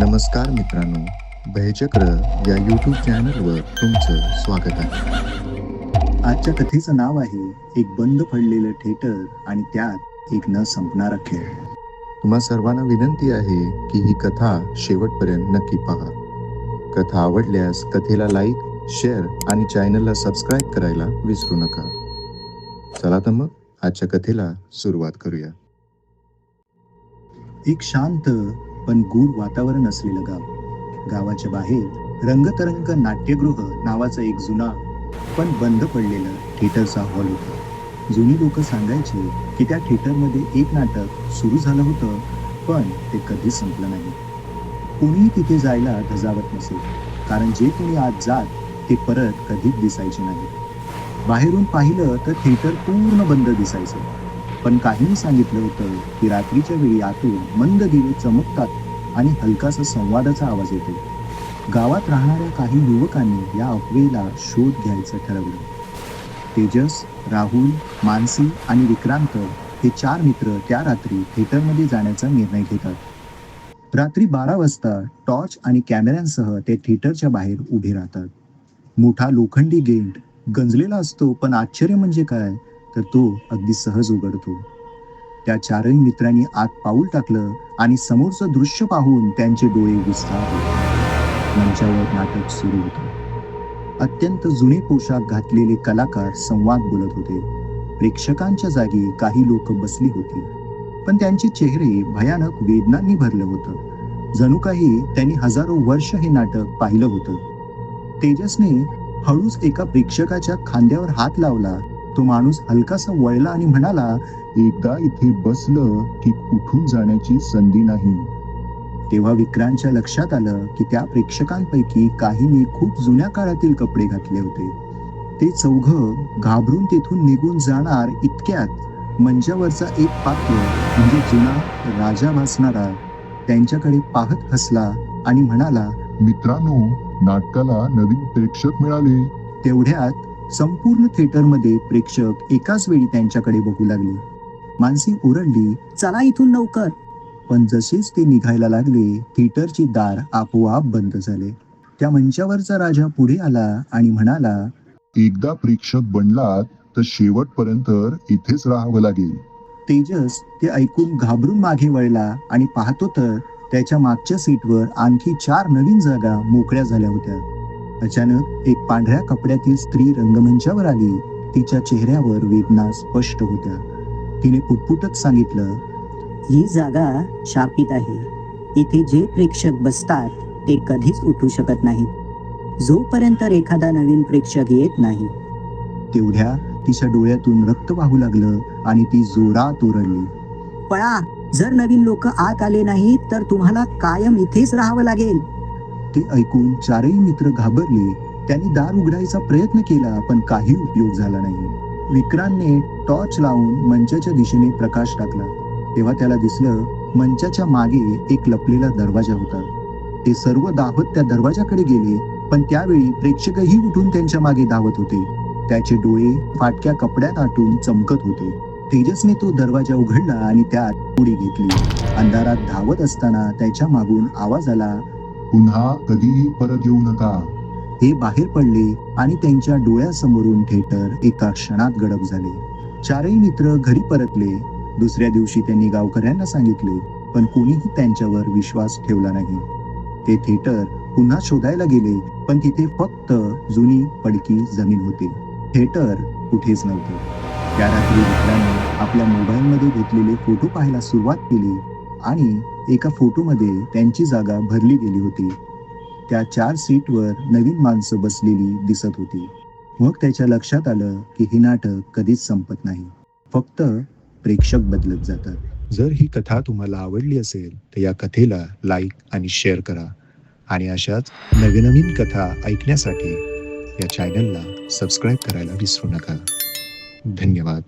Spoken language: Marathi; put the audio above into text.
नमस्कार मित्रांनो भयचक्र या यूट्यूब चॅनलवर तुमचं स्वागत आहे. आजच्या कथेचं नाव आहे एक बंद पडलेलं थिएटर आणि त्यात एक न संपणारा खेळ. तुम्हा सर्वांना विनंती आहे की ही कथा शेवटपर्यंत नक्की पहा. कथा आवडल्यास कथेला लाईक शेअर आणि चॅनलला सबस्क्राईब करायला विसरू नका. चला तर मग आजच्या कथेला सुरुवात करूया. एक शांत पण गूढ वातावरण असलेलं गाव. गावाच्या बाहेर रंगतरंग नाट्यगृह नावाचा एक जुना पण बंद पडलेला थिएटरचा हॉल होता. जुनी लोक सांगायचे की त्या थिएटरमध्ये एक नाटक सुरू झालं होतं पण ते कधीच संपलं नाही. कोणीही तिथे जायला धजावत नसे कारण जे कोणी आज जात ते परत कधीच दिसायचे नाही. बाहेरून पाहिलं तर थिएटर पूर्ण बंद दिसायचं. पण काहींनी सांगितलं होतं की रात्रीच्या वेळी आतून मंद दिवे चमकतात आणि हलकासा संवादाचा आवाज येतो. गावात राहणाऱ्या काही युवकांनी या अफवेला शोध घ्यायचं ठरवलं. तेजस राहुल मानसी आणि विक्रांत हे चार मित्र त्या रात्री थिएटरमध्ये जाण्याचा निर्णय घेतात. रात्री बारा वाजता टॉर्च आणि कॅमेऱ्यांसह ते थिएटरच्या बाहेर उभे राहतात. मोठा लोखंडी गेट गंजलेला असतो पण आश्चर्य म्हणजे काय? तर तो अगदी सहज उघडतो. त्या चारही मित्रांनी आत पाऊल टाकलं आणि समोरचं दृश्य पाहून त्यांचे डोळे विस्तारले. मंचावर नाटक सुरू होतं. अत्यंत जुने पोशाख घातलेले कलाकार संवाद बोलत होते. प्रेक्षकांच्या जागी काही लोक बसली होती. पण त्यांचे चेहरे भयानक वेदनांनी भरलं होतं. जणू काही त्यांनी हजारो वर्ष हे नाटक पाहिलं होतं. तेजसने हळूच एका प्रेक्षकाच्या खांद्यावर हात लावला तो माणूस हलकासा वळला आणि म्हणाला एकदा इथे बसलं की उठून जाण्याची संधी नाही. तेव्हा विक्रांतच्या लक्षात आलं की त्या प्रेक्षकांपैकी काहींनी खूप जुन्या काळातील कपडे घातले होते. ते चौघ घाबरून तेथून निघून जाणार इतक्यात मंचावरचा एक पात्र म्हणजे जुना राजा भासणारा त्यांच्याकडे पाहत हसला आणि म्हणाला मित्रांनो नाटकाला नवीन प्रेक्षक मिळाले. तेवढ्यात संपूर्ण थिएटरमध्ये प्रेक्षक एकाच वेळी त्यांच्याकडे बघू लागले. मानसी ओरडली चला इथून लवकर. पण जसेच ते निघायला लागले थिएटरची दार आपोआप बंद झाले. त्या मंचावरचा राजा पुढे आला आणि म्हणाला एकदा प्रेक्षक बनलात तर शेवटपर्यंत इथेच राहावं लागेल. तेजस ते ऐकून घाबरून मागे वळला आणि पाहतो तर त्याच्या मागच्या सीटवर आणखी चार नवीन जागा मोकळ्या झाल्या होत्या. अचानक एक पांढऱ्या कपड्यातील स्त्री रंगमंचावर आली. तिच्या चेहऱ्यावर वेदना स्पष्ट होत्या. तिने पुटपुटत सांगितलं ही जागा शापित आहे. इथे जे प्रेक्षक बसतात ते कधीच उठू शकत नाहीत. जोपर्यंत एखादा नवीन प्रेक्षक येत नाही. तेवढ्या तिच्या डोळ्यातून रक्त वाहू लागलं आणि ती जोरात ओरडली. पळा. जर नवीन लोक आत आले नाहीत तर तुम्हाला कायम इथेच राहावं लागेल. ते ऐकून चारही मित्र घाबरले. त्यांनी दार उघडायचा प्रयत्न केला पण काही उपयोग झाला नाही. विक्रांतने टॉर्च लावून मंचाच्या दिशेने प्रकाश टाकला. तेव्हा त्याला दिसलं मंचाच्या मागे एक लपलेला दरवाजा होता. ते सर्व धावत त्या दरवाजाकडे गेले पण त्यावेळी प्रेक्षकही उठून त्यांच्या मागे धावत होते. त्याचे डोळे फाटक्या कपड्यात आटून चमकत होते. तेजसने तो दरवाजा उघडला आणि त्यात उडी घेतली. अंधारात धावत असताना त्याच्या मागून आवाज आला पुन्हा कधीही परत येऊ नका. हे बाहेर पडले आणि त्यांच्या डोळ्यासमोरून थिएटर एका क्षणात गडप झाले. चारही मित्र घरी परतले. दुसऱ्या दिवशी त्यांनी गावकऱ्यांना सांगितले पण कोणीही त्यांच्यावर विश्वास ठेवला नाही. ते थिएटर पुन्हा शोधायला गेले पण तिथे फक्त जुनी पडकी जमीन होती. थिएटर कुठेच नव्हते. त्या रात्री मित्रांनी आपल्या मोबाईलमध्ये घेतलेले फोटो पाहायला सुरुवात केली आणि एका फोटोमध्ये त्यांची जागा भरली गेली होती. त्या चार सीटवर नवीन माणसं बसलेली दिसत होती. मग त्याच्या लक्षात आलं की हे नाटक कधीच संपत नाही. फक्त प्रेक्षक बदलत जातात. जर ही कथा तुम्हाला आवडली असेल तर या कथेला लाईक आणि शेअर करा. आणि अशाच नवीन कथा ऐकण्यासाठी या चॅनलला सबस्क्राईब करायला विसरू नका. धन्यवाद.